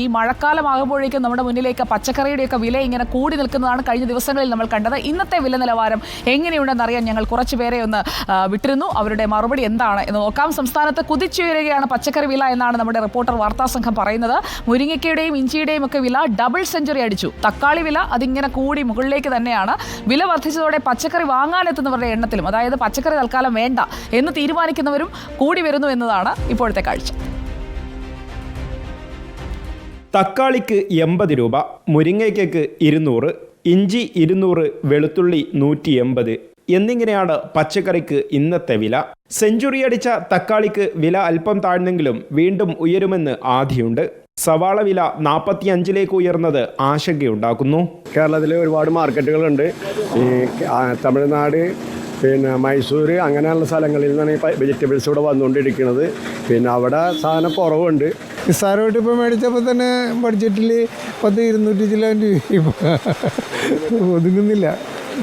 ഈ മഴക്കാലമാകുമ്പോഴേക്കും നമ്മുടെ മുന്നിലേക്ക് പച്ചക്കറിയുടെയൊക്കെ വില ഇങ്ങനെ കൂടി നിൽക്കുന്നതാണ് കഴിഞ്ഞ ദിവസങ്ങളിൽ നമ്മൾ കണ്ടത്. ഇന്നത്തെ വില നിലവാരം എങ്ങനെയുണ്ടെന്ന് അറിയാൻ ഞങ്ങൾ കുറച്ച് പേരെ ഒന്ന് വിട്ടിരുന്നു. അവരുടെ മറുപടി എന്താണ് എന്ന് നോക്കാം. സംസ്ഥാനത്ത് കുതിച്ചുയരുകയാണ് പച്ചക്കറി വില എന്നാണ് നമ്മുടെ റിപ്പോർട്ടർ വാർത്താ സംഘം പറയുന്നത്. മുരിങ്ങയ്ക്കയുടെയും ഇഞ്ചിയുടെയും ഒക്കെ വില ഡബിൾ സെഞ്ചുറി അടിച്ചു. തക്കാളി വില അതിങ്ങനെ കൂടി മുകളിലേക്ക് തന്നെയാണ്. വില വർദ്ധിച്ചതോടെ പച്ചക്കറി വാങ്ങാനെത്തുന്നവരുടെ എണ്ണത്തിലും അതായത് പച്ചക്കറി തൽക്കാലം വേണ്ട എന്ന് തീരുമാനിക്കുന്നവരും കൂടി വരുന്നു എന്നതാണ് ഇപ്പോഴത്തെ കാഴ്ച. തക്കാളിക്ക് എൺപത് രൂപ മുരിങ്ങയ്ക്കയ്ക്ക് ഇരുന്നൂറ് ഇഞ്ചി ഇരുന്നൂറ് വെളുത്തുള്ളി നൂറ്റി എൺപത് എന്നിങ്ങനെയാണ് പച്ചക്കറിക്ക് ഇന്നത്തെ വില. സെഞ്ചുറി അടിച്ച തക്കാളിക്ക് വില അല്പം താഴ്ന്നെങ്കിലും വീണ്ടും ഉയരുമെന്ന് ആധിയുണ്ട്. സവാള വില നാൽപ്പത്തി അഞ്ചിലേക്ക് ഉയർന്നത് ആശങ്കയുണ്ടാക്കുന്നു. കേരളത്തിലെ ഒരുപാട് മാർക്കറ്റുകളുണ്ട്. ഈ തമിഴ്നാട് പിന്നെ മൈസൂർ അങ്ങനെയുള്ള സ്ഥലങ്ങളിൽ നിന്നാണ് ഈ വെജിറ്റബിൾസ് ഇവിടെ വന്നുകൊണ്ടിരിക്കുന്നത്. പിന്നെ അവിടെ സാധനം കുറവുണ്ട്. നിസ്സാരമായിട്ട് ഇപ്പോൾ മേടിച്ചപ്പോൾ തന്നെ ബഡ്ജറ്റിൽ പത്ത് ഇരുന്നൂറ്റി ചില രൂപ ഒതുങ്ങുന്നില്ല.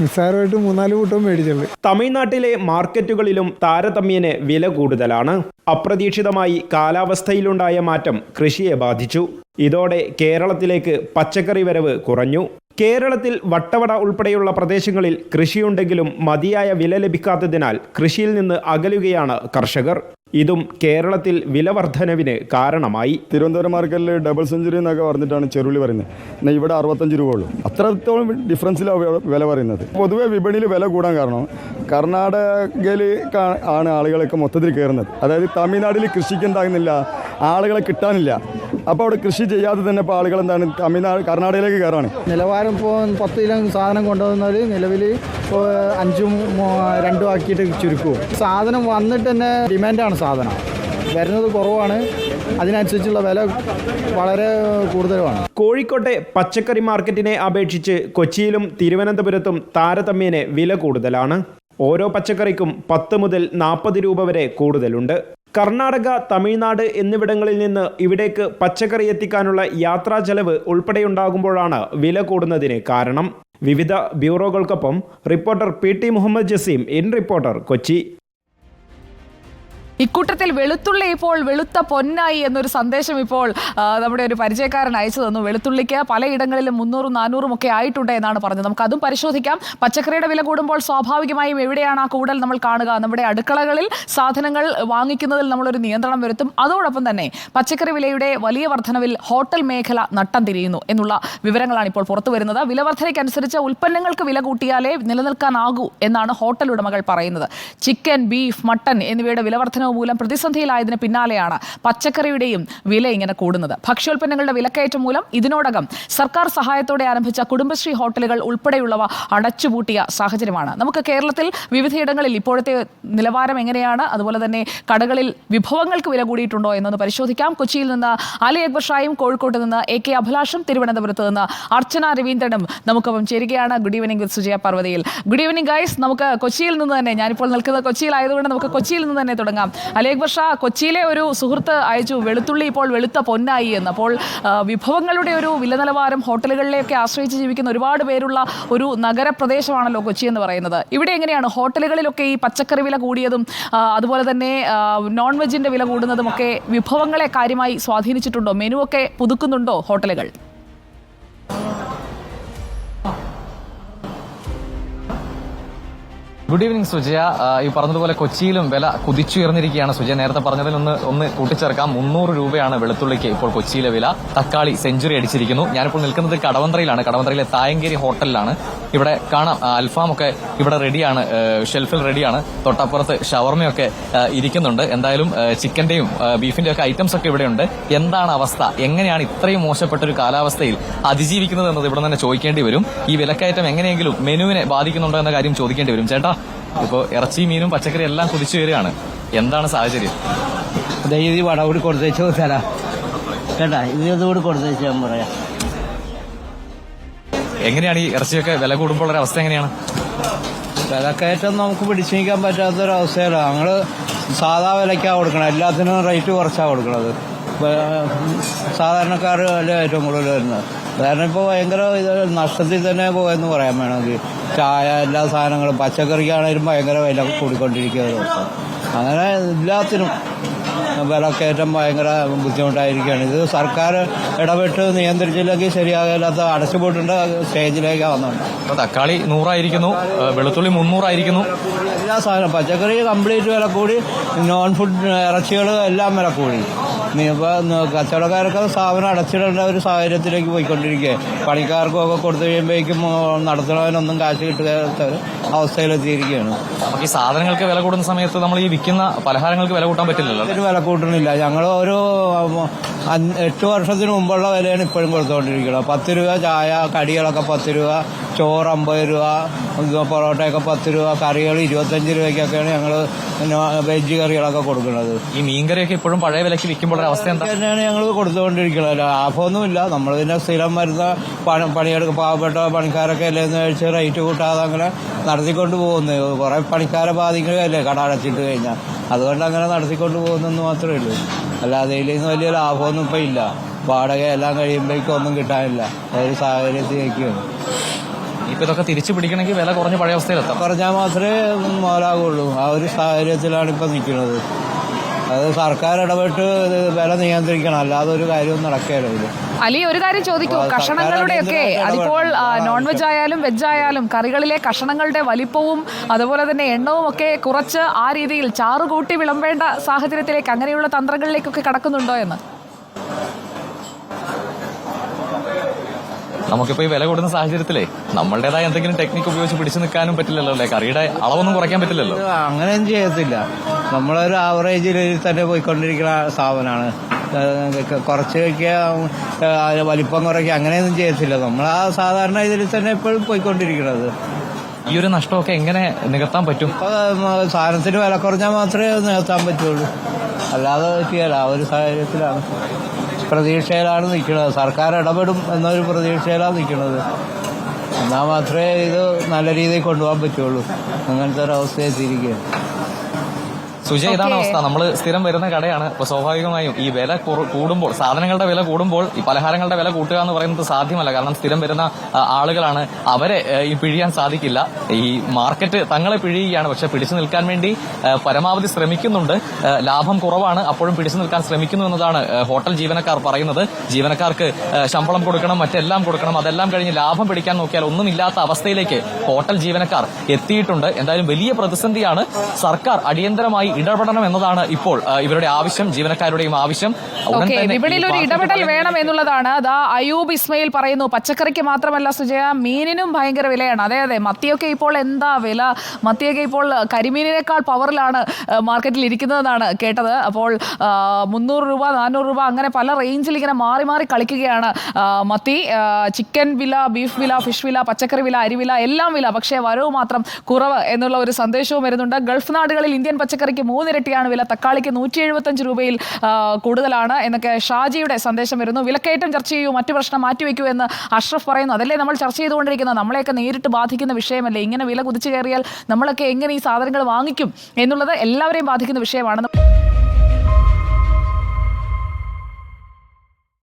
നിസ്സാരമായിട്ട് മൂന്നാൽ കൂട്ടം മേടിച്ചത്. തമിഴ്നാട്ടിലെ മാർക്കറ്റുകളിലും താരതമ്യേന വില കൂടുതലാണ്. അപ്രതീക്ഷിതമായി കാലാവസ്ഥയിലുണ്ടായ മാറ്റം കൃഷിയെ ബാധിച്ചു. ഇതോടെ കേരളത്തിലേക്ക് പച്ചക്കറി വരവ് കുറഞ്ഞു. കേരളത്തിൽ വട്ടവട ഉൾപ്പെടെയുള്ള പ്രദേശങ്ങളിൽ കൃഷിയുണ്ടെങ്കിലും മതിയായ വില ലഭിക്കാത്തതിനാൽ കൃഷിയിൽ നിന്ന് അകലുകയാണ് കർഷകർ. ഇതും കേരളത്തിൽ വില വർധനവിന് കാരണമായി. തിരുവനന്തപുരം മാർക്കറ്റിൽ ഡബിൾ സെഞ്ചുറി എന്നൊക്കെ പറഞ്ഞിട്ടാണ് ചെറുള്ളി പറയുന്നത്. ഇവിടെ അറുപത്തഞ്ച് രൂപ ഉള്ളൂ. അത്രത്തോളം ഡിഫറൻസിലാണ് വില പറയുന്നത്. പൊതുവേ വിപണിയിൽ വില കൂടാൻ കാരണം കർണാടകയിൽ ആണ് ആളുകളൊക്കെ മൊത്തത്തിൽ കയറുന്നത്. അതായത് തമിഴ്നാട്ടിൽ കൃഷിക്ക് എന്താകുന്നില്ല ആളുകളെ കിട്ടാനില്ല. അപ്പോൾ അവിടെ കൃഷി ചെയ്യാതെ തന്നെ ഇപ്പോൾ ആളുകൾ എന്താണ് തമിഴ്നാട് കർണാടകയിലേക്ക് കയറാണ്. നിലവാരം ഇപ്പോൾ പത്ത് കിലോ സാധനം കൊണ്ടുവന്നാൽ നിലവിൽ ഇപ്പോൾ അഞ്ചും രണ്ടും ആക്കിയിട്ട് ചുരുക്കും സാധനം വന്നിട്ട് തന്നെ ഡിമാൻഡാണ് സാധനം. വരുന്നത് കുറവാണ്. അതിനനുസരിച്ചുള്ള വില വളരെ കൂടുതലുമാണ്. കോഴിക്കോട്ടെ പച്ചക്കറി മാർക്കറ്റിനെ അപേക്ഷിച്ച് കൊച്ചിയിലും തിരുവനന്തപുരത്തും താരതമ്യേന വില കൂടുതലാണ്. ഓരോ പച്ചക്കറിക്കും പത്ത് മുതൽ നാൽപ്പത് രൂപ വരെ കൂടുതലുണ്ട്. കർണാടക തമിഴ്നാട് എന്നിവിടങ്ങളിൽ നിന്ന് ഇവിടേക്ക് പച്ചക്കറി എത്തിക്കാനുള്ള യാത്രാ ചെലവ് ഉൾപ്പെടെയുണ്ടാകുമ്പോഴാണ് വില കൂടുന്നതിന് കാരണം. വിവിധ ബ്യൂറോകൾക്കൊപ്പം reporter P T Muhammad Jaseem in reporter Kochi. ഇക്കൂട്ടത്തിൽ വെളുത്തുള്ളി ഇപ്പോൾ വെളുത്ത പൊന്നായി എന്നൊരു സന്ദേശം ഇപ്പോൾ നമ്മുടെ ഒരു പരിചയക്കാരൻ അയച്ചു തന്നു. വെളുത്തുള്ളിക്ക് പലയിടങ്ങളിലും മുന്നൂറും നാനൂറും ഒക്കെ ആയിട്ടുണ്ട് എന്നാണ് പറഞ്ഞത്. നമുക്ക് അതും പരിശോധിക്കാം. പച്ചക്കറിയുടെ വില കൂടുമ്പോൾ സ്വാഭാവികമായും എവിടെയാണ് ആ കൂടൽ നമ്മൾ കാണുക? നമ്മുടെ അടുക്കളകളിൽ സാധനങ്ങൾ വാങ്ങിക്കുന്നതിൽ നമ്മളൊരു നിയന്ത്രണം വരുത്തും. അതോടൊപ്പം തന്നെ പച്ചക്കറി വിലയുടെ വലിയ വർധനവിൽ ഹോട്ടൽ മേഖല നട്ടം തിരിയുന്നു എന്നുള്ള വിവരങ്ങളാണ് ഇപ്പോൾ പുറത്തു വരുന്നത്. വില വർധനയ്ക്കനുസരിച്ച് ഉൽപ്പന്നങ്ങൾക്ക് വില കൂട്ടിയാലേ നിലനിൽക്കാനാകൂ എന്നാണ് ഹോട്ടൽ ഉടമകൾ പറയുന്നത്. ചിക്കൻ ബീഫ് മട്ടൺ എന്നിവയുടെ വില വർധനവ് മൂലം പ്രതിസന്ധിയിലായതിന് പിന്നാലെയാണ് പച്ചക്കറിയുടെയും വില ഇങ്ങനെ കൂടുന്നത്. ഭക്ഷ്യോൽപ്പന്നങ്ങളുടെ വിലക്കയറ്റം മൂലം ഇതിനോടകം സർക്കാർ സഹായത്തോടെ ആരംഭിച്ച കുടുംബശ്രീ ഹോട്ടലുകൾ ഉൾപ്പെടെയുള്ളവ അടച്ചുപൂട്ടിയ സാഹചര്യമാണ്. നമുക്ക് കേരളത്തിൽ വിവിധയിടങ്ങളിൽ ഇപ്പോഴത്തെ നിലവാരം എങ്ങനെയാണ്? അതുപോലെ തന്നെ കടകളിൽ വിഭവങ്ങൾക്ക് വില കൂടിയിട്ടുണ്ടോ എന്നൊന്ന് പരിശോധിക്കാം. കൊച്ചിയിൽ നിന്ന് അലി അക്ബർ ഷായും കോഴിക്കോട്ട് നിന്ന് എ കെ അഭിലാഷും തിരുവനന്തപുരത്ത് നിന്ന് അർച്ചന രവീന്ദ്രനും നമുക്കൊപ്പം ചേരുകയാണ്. ഗുഡ് ഈവനിംഗ് വിത്ത് സുജയ പർവതയിൽ ഗുഡ് ഈവനിംഗ് ഗൈസ് നമുക്ക് കൊച്ചിയിൽ നിന്ന് തന്നെ ഞാനിപ്പോൾ നിൽക്കുന്നത് കൊച്ചിയിലായതുകൊണ്ട് നമുക്ക് കൊച്ചിയിൽ നിന്ന് തന്നെ തുടങ്ങാം. അലി ബഷ കൊച്ചിയിലെ ഒരു സുഹൃത്ത് അയച്ചു. വെളുത്തുള്ളി ഇപ്പോൾ വെളുത്ത പൊന്നായി എന്ന്. അപ്പോൾ വിഭവങ്ങളുടെ ഒരു വില നിലവാരം ഹോട്ടലുകളിലെയൊക്കെ ആശ്രയിച്ച് ജീവിക്കുന്ന ഒരുപാട് പേരുള്ള ഒരു നഗരപ്രദേശമാണല്ലോ കൊച്ചി എന്ന് പറയുന്നത്. ഇവിടെ എങ്ങനെയാണ്? ഹോട്ടലുകളിലൊക്കെ ഈ പച്ചക്കറി വില കൂടിയതും അതുപോലെ തന്നെ നോൺ വെജിന്റെ വില കൂടുന്നതും ഒക്കെ വിഭവങ്ങളെ കാര്യമായി സ്വാധീനിച്ചിട്ടുണ്ടോ? മെനു ഒക്കെ പുതുക്കുന്നുണ്ടോ ഹോട്ടലുകൾ? Good evening Sujaya. ഈ പറഞ്ഞതുപോലെ കൊച്ചിയിലും വില കുതിച്ചുയർന്നിരിക്കുകയാണ്. സുജയ നേരത്തെ പറഞ്ഞതിൽ ഒന്ന് ഒന്ന് കൂട്ടിച്ചേർക്കാം. മുന്നൂറ് രൂപയാണ് വെളുത്തുള്ളിക്ക് ഇപ്പോൾ കൊച്ചിയിലെ വില. തക്കാളി സെഞ്ചുറി അടിച്ചിരിക്കുന്നു. ഞാനിപ്പോൾ നിൽക്കുന്നത് കടവന്ത്രയിലാണ്. കടവന്ത്രയിലെ തായങ്കേരി ഹോട്ടലിലാണ്. ഇവിടെ കാണാം. അൽഫാം അൽഫാമൊക്കെ ഇവിടെ റെഡിയാണ് ഷെൽഫിൽ റെഡിയാണ്. തൊട്ടപ്പുറത്ത് ഷവർമയൊക്കെ ഇരിക്കുന്നുണ്ട്. എന്തായാലും ചിക്കന്റെയും ബീഫിന്റെ ഒക്കെ ഐറ്റംസ് ഒക്കെ ഇവിടെയുണ്ട്. എന്താണ് അവസ്ഥ? എങ്ങനെയാണ് ഇത്രയും മോശപ്പെട്ട ഒരു കാലാവസ്ഥയിൽ അതിജീവിക്കുന്നത് എന്നത് ഇവിടെ തന്നെ ചോദിക്കേണ്ടി വരും. ഈ വിലക്കയറ്റം എങ്ങനെയെങ്കിലും മെനുവിനെ ബാധിക്കുന്നുണ്ടോ എന്ന കാര്യം ചോദിക്കേണ്ടി വരും. ചേട്ടാ ഇപ്പോ ഇറച്ചി മീനും പച്ചക്കറി എല്ലാം കുതിച്ചു വരികയാണ് എന്താണ് സാഹചര്യം? ഇത് വട കൂടി കൊടുത്തേച്ച് തരാം കേട്ടാ ഇത് ഇതുകൂടി കൊടുത്തേച്ച് ഞാൻ പറയാം. എങ്ങനെയാണ് ഈ ഇറച്ചിയൊക്കെ വില കൂടുമ്പോൾ ഒരു അവസ്ഥ എങ്ങനെയാണ്? വിലക്കയറ്റം നമുക്ക് പിടിച്ചു നീക്കാൻ പറ്റാത്തൊരവസ്ഥയിലാണ് ഞങ്ങൾ സാധാ വിലക്കാണ് കൊടുക്കണം എല്ലാത്തിനും റേറ്റ് കുറച്ചാണ് കൊടുക്കണത്. സാധാരണക്കാർ അല്ല ഏറ്റവും കൂടുതൽ വരുന്നത്. കാരണം ഇപ്പോൾ ഭയങ്കര ഇത് നഷ്ടത്തിൽ തന്നെ പോയെന്ന് പറയാൻ വേണമെങ്കിൽ ചായ എല്ലാ സാധനങ്ങളും പച്ചക്കറിക്കാണെങ്കിലും ഭയങ്കര വില കൂടിക്കൊണ്ടിരിക്കുക അങ്ങനെ എല്ലാത്തിനും വിലക്കയറ്റം ഭയങ്കര ബുദ്ധിമുട്ടായിരിക്കുകയാണ്. ഇത് സർക്കാർ ഇടപെട്ട് നിയന്ത്രിച്ചില്ലെങ്കിൽ ശരിയാകാത്ത അടച്ചുപൂട്ടേണ്ട സ്റ്റേജിലേക്ക് വന്നുണ്ട് തക്കാളി നൂറായിരിക്കുന്നു വെളുത്തുള്ളി മുന്നൂറായിരിക്കുന്നു. എല്ലാ സാധനം പച്ചക്കറി കംപ്ലീറ്റ് വില കൂടി നോൺ ഫുഡ് ഇറച്ചികൾ എല്ലാം വില കൂടി. കച്ചവടക്കാരൊക്കെ സ്ഥാപനം അടച്ചിടേണ്ട ഒരു സാഹചര്യത്തിലേക്ക് പോയിക്കൊണ്ടിരിക്കുക പണിക്കാർക്കും ഒക്കെ കൊടുത്തു കഴിയുമ്പോഴേക്കും നടത്തണവനൊന്നും കാശ് കിട്ടാത്ത അവസ്ഥയിലെത്തിയിരിക്കുകയാണ്. നമുക്ക് ഈ സാധനങ്ങൾക്ക് വില കൂടുന്ന സമയത്ത് നമ്മൾ ഈ വിൽക്കുന്ന പലഹാരങ്ങൾക്ക് വില കൂട്ടാൻ പറ്റില്ലല്ലോ? ഒരു വില കൂട്ടണില്ല. ഞങ്ങൾ ഒരു എട്ട് വർഷത്തിന് മുമ്പുള്ള വിലയാണ് ഇപ്പോഴും കൊടുത്തുകൊണ്ടിരിക്കുന്നത്. പത്ത് രൂപ ചായ കടികളൊക്കെ പത്ത് രൂപ ചോറ് അമ്പത് രൂപ പൊറോട്ടയൊക്കെ പത്ത് രൂപ കറികൾ ഇരുപത്തഞ്ച് രൂപയ്ക്കൊക്കെയാണ് ഞങ്ങൾ വെജ് കറികളൊക്കെ കൊടുക്കുന്നത്. ഈ മീൻകറിയൊക്കെ ഇപ്പോഴും പഴയ വിലയ്ക്ക് വിൽക്കുമ്പോൾ അവസ്ഥ എന്താ? തന്നെയാണ് ഞങ്ങൾ കൊടുത്തുകൊണ്ടിരിക്കുന്നത്. ലാഭമൊന്നുമില്ല. ഇതിന്റെ സ്ഥിരം വരുന്ന പണി പണിയെടുക്ക പാവപ്പെട്ട പണിക്കാരൊക്കെ അല്ലേ എന്ന് വെച്ചാൽ റേറ്റ് കൂട്ടാതെ അങ്ങനെ നടത്തിക്കൊണ്ട് പോകുന്നത് കുറെ പണിക്കാരെ ബാധിക്കുകയല്ലേ കട അടച്ചിട്ട് കഴിഞ്ഞാൽ. അതുകൊണ്ട് അങ്ങനെ നടത്തിക്കൊണ്ട് പോകുന്നെന്ന് മാത്രമേ ഉള്ളൂ. അല്ലാതെ ഇതിൽ നിന്ന് വലിയ ലാഭമൊന്നും ഇപ്പം ഇല്ല. വാടക എല്ലാം കഴിയുമ്പോഴേക്കും ഒന്നും കിട്ടാനില്ല. ഒരു സാഹചര്യത്തിലേക്കാണ് ഇപ്പൊ ഇതൊക്കെ തിരിച്ചു പിടിക്കണമെങ്കിൽ വില കുറഞ്ഞ പഴയ അവസ്ഥയിലെത്താം. പറഞ്ഞാൽ മാത്രമേ മുതലാകുള്ളൂ ആ ഒരു സാഹചര്യത്തിലാണ് ഇപ്പൊ നിൽക്കുന്നത്. അത് സർക്കാർ ഇടപെട്ട് വില നിയന്ത്രിക്കണം. അല്ലാതെ ഒരു കാര്യവും നടക്കുകയില്ല അലി ഒരു കാര്യം ചോദിക്കൂ. കഷണങ്ങളുടെ കഷണങ്ങളുടെയൊക്കെ അതിപ്പോൾ നോൺ വെജ് ആയാലും വെജ് ആയാലും കറികളിലെ കഷണങ്ങളുടെ വലിപ്പവും അതുപോലെ തന്നെ എണ്ണവും ഒക്കെ കുറച്ച് ആ രീതിയിൽ ചാറുകൂട്ടി വിളമ്പേണ്ട സാഹചര്യത്തിലേക്ക് അങ്ങനെയുള്ള തന്ത്രങ്ങളിലേക്കൊക്കെ കടക്കുന്നുണ്ടോ എന്ന്? നമുക്കിപ്പോ ഈ വില കൂടുന്ന സാഹചര്യത്തിലേ നമ്മളുടേതായ എന്തെങ്കിലും ടെക്നിക്ക് ഉപയോഗിച്ച് പിടിച്ചു നിൽക്കാനും പറ്റില്ലല്ലോ അല്ലെ? കറിയുടെ അളവൊന്നും കുറയ്ക്കാൻ പറ്റില്ലല്ലോ. അങ്ങനെയും അങ്ങനെയൊന്നും ചെയ്യത്തില്ല. നമ്മളൊരു ആവറേജിൽ തന്നെ പോയിക്കൊണ്ടിരിക്കുന്ന സ്ഥാപനമാണ് കുറച്ച് വയ്ക്കുക വലിപ്പം കുറയ്ക്കുക അങ്ങനെയൊന്നും ചെയ്യത്തില്ല. നമ്മൾ ആ സാധാരണ ഇതിൽ തന്നെ എപ്പോഴും പോയിക്കൊണ്ടിരിക്കുന്നത്. ഈ ഒരു നഷ്ടമൊക്കെ എങ്ങനെ നികത്താൻ പറ്റും? സാധനത്തിന് വില കുറഞ്ഞാൽ മാത്രമേ നികത്താൻ പറ്റുള്ളൂ. അല്ലാതെ പറ്റിയല്ല ആ ഒരു സാഹചര്യത്തിലാണ്. പ്രതീക്ഷയിലാണ് നിൽക്കുന്നത്. സർക്കാർ ഇടപെടും എന്നൊരു പ്രതീക്ഷയിലാണ് നിൽക്കുന്നത്. എന്നാൽ മാത്രമേ ഇത് നല്ല രീതിയിൽ കൊണ്ടുപോകാൻ പറ്റുള്ളൂ. അങ്ങനത്തെ ഒരവസ്ഥയെത്തിയിരിക്കുകയാണ് സുജയ് ഇതാണ് അവസ്ഥ. നമ്മൾ സ്ഥിരം വരുന്ന കടയാണ്. അപ്പൊ സ്വാഭാവികമായും ഈ വില കൂടുമ്പോൾ സാധനങ്ങളുടെ വില കൂടുമ്പോൾ ഈ പലഹാരങ്ങളുടെ വില കൂട്ടുക എന്ന് പറയുന്നത് സാധ്യമല്ല. കാരണം സ്ഥിരം വരുന്ന ആളുകളാണ് അവരെ ഈ പിഴിയാൻ സാധിക്കില്ല. ഈ മാർക്കറ്റ് തങ്ങളെ പിഴിയുകയാണ്. പക്ഷെ പിടിച്ചു നിൽക്കാൻ വേണ്ടി പരമാവധി ശ്രമിക്കുന്നുണ്ട്. ലാഭം കുറവാണ്. അപ്പോഴും പിടിച്ചു നിൽക്കാൻ ശ്രമിക്കുന്നു എന്നതാണ് ഹോട്ടൽ ജീവനക്കാർ പറയുന്നത്. ജീവനക്കാർക്ക് ശമ്പളം കൊടുക്കണം മറ്റെല്ലാം കൊടുക്കണം. അതെല്ലാം കഴിഞ്ഞ് ലാഭം പിടിക്കാൻ നോക്കിയാൽ ഒന്നുമില്ലാത്ത അവസ്ഥയിലേക്ക് ഹോട്ടൽ ജീവനക്കാർ എത്തിയിട്ടുണ്ട്. എന്തായാലും വലിയ പ്രതിസന്ധിയാണ് സർക്കാർ അടിയന്തരമായി ഇടപെടണം എന്നതാണ് ഇപ്പോൾ ഇവരുടെ ആവശ്യം ജീവനക്കാരുടെയും ആവശ്യം. വിപണിയിൽ ഒരു ഇടപെടൽ വേണം എന്നുള്ളതാണ്. അതാ അയൂബ് ഇസ്മയിൽ പറയുന്നു പച്ചക്കറിക്ക് മാത്രമല്ല സുജയ മീനിനും ഭയങ്കര വിലയാണ്. അതെ അതെ മത്തിയൊക്കെ ഇപ്പോൾ എന്താ വില? മത്തിയൊക്കെ ഇപ്പോൾ കരിമീനിനേക്കാൾ പവറിലാണ് മാർക്കറ്റിൽ ഇരിക്കുന്നതെന്നാണ് കേട്ടത്. അപ്പോൾ മുന്നൂറ് രൂപ നാനൂറ് രൂപ അങ്ങനെ പല റേഞ്ചിൽ ഇങ്ങനെ മാറി മാറി കളിക്കുകയാണ് മത്തി ചിക്കൻ വില ബീഫ് വില ഫിഷ് വില പച്ചക്കറി വില അരി വില എല്ലാം വില. പക്ഷേ വരവ് മാത്രം കുറവ് എന്നുള്ള ഒരു സന്ദേശവും വരുന്നുണ്ട്. ഗൾഫ് നാടുകളിൽ ഇന്ത്യൻ പച്ചക്കറിക്ക് മൂന്നിരട്ടിയാണ് വില. തക്കാളിക്ക് നൂറ്റി എഴുപത്തഞ്ച് രൂപയിൽ കൂടുതലാണ് എന്നൊക്കെ ഷാജിയുടെ സന്ദേശം വരുന്നു. വിലക്കയറ്റം ചർച്ച ചെയ്യൂ മറ്റു പ്രശ്നം മാറ്റിവെക്കൂ എന്ന് അഷ്റഫ് പറയുന്നു. അതല്ലേ നമ്മൾ ചർച്ച ചെയ്തുകൊണ്ടിരിക്കുന്നത്? നമ്മളെയൊക്കെ നേരിട്ട് ബാധിക്കുന്ന വിഷയമല്ലേ? ഇങ്ങനെ വില കുതിച്ചു കയറിയാൽ നമ്മളൊക്കെ എങ്ങനെ ഈ സാധനങ്ങൾ വാങ്ങിക്കും എന്നുള്ളത് എല്ലാവരെയും ബാധിക്കുന്ന വിഷയമാണ്.